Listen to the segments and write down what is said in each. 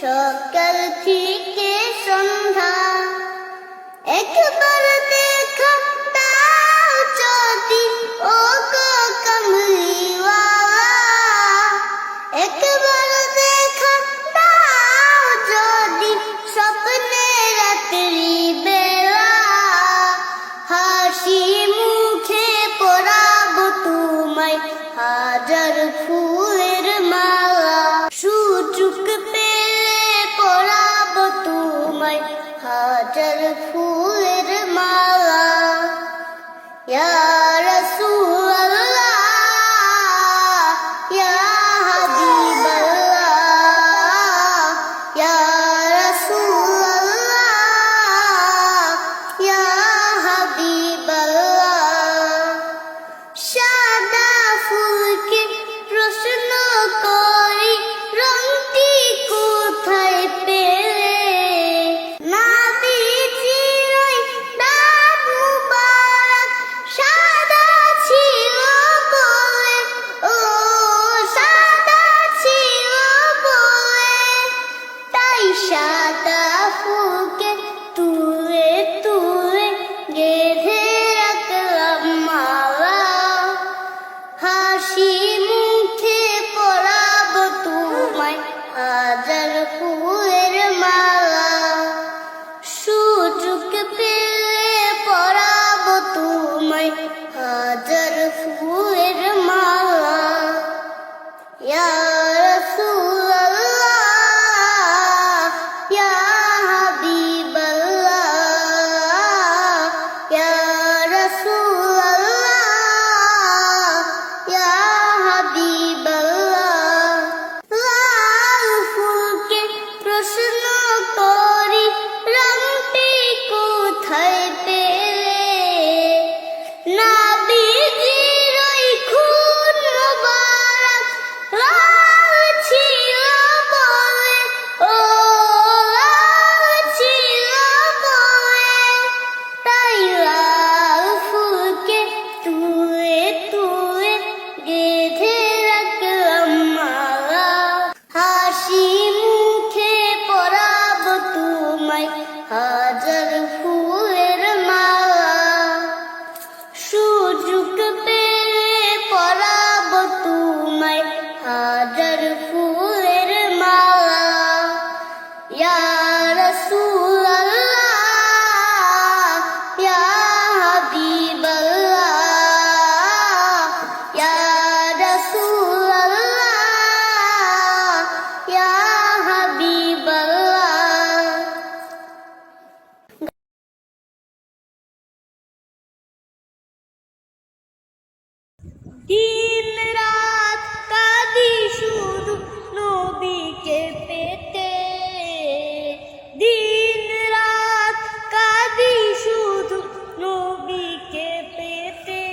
সকাল থেকে সন্ধ্যা একবার দেখা তাও যদি ও কমলিওয়ালা একবার দেখা তাও যদি স্বপ্ন রাত্রিবেলা হাসি মুখে পড়াবো তোমায় হাজার ফুল। দিন রাত কাঁদি শুধু নবীকে পেতে। দিন রাত কাঁদি শুধু নবীকে পেতে।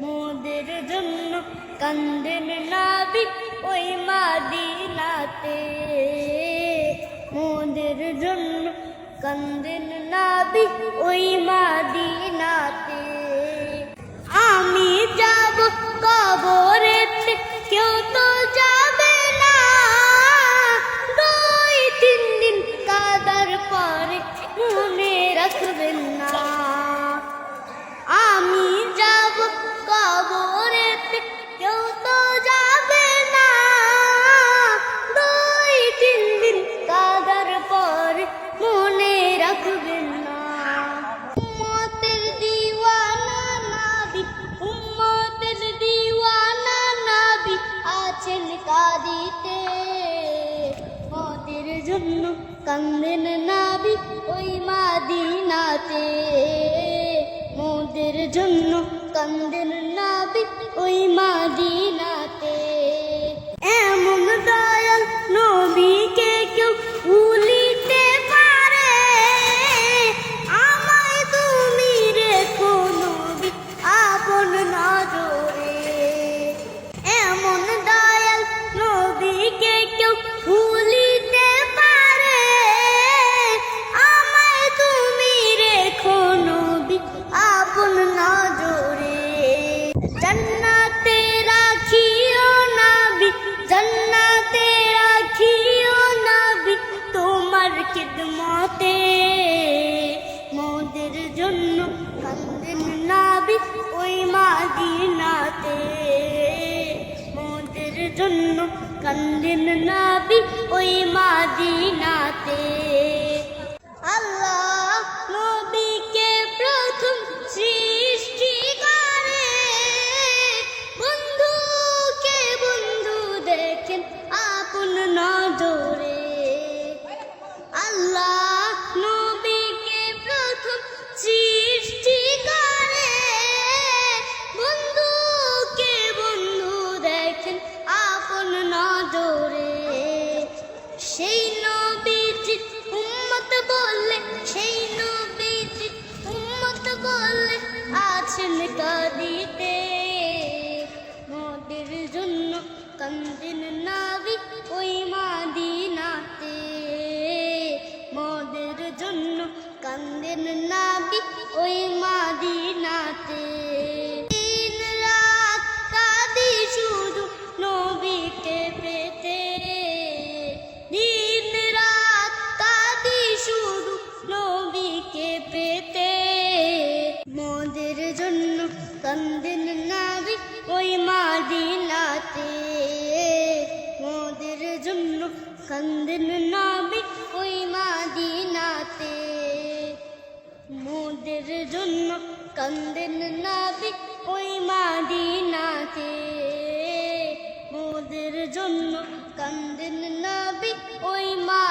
মোদের জন্য কান্দেন নাবি ওই মাদিনাতে। মোদের জন্য কান্দেন নাবি ওই মাদিনাতে। আমি কবর কান্দেন নাবি ওই মাদিনাতে। মোদের জন্য কান্দেন নাবি ওই মাদিনাতে। ওই মাদিনাতে। মোদের জন্য কান্দেন নাবি ওই মাদিনা বললে সেই নবীজি উম্মত বললে আছেন কাঁদিতে মোদের জন্য কান্দিন নাবি ওই মাদিনাতে। মোদের জন্য কান্দিন নাবি ওই মাদিনাতে। কান্দেন নাবি ওই মাদিনাতে মোদের জন্য কান্দেন নাবি ওই মাদিনাতে মোদের জন্য কান্দেন নাবি ওই মাদিনাতে মোদের জন্য কান্দেন নাবি ওই মা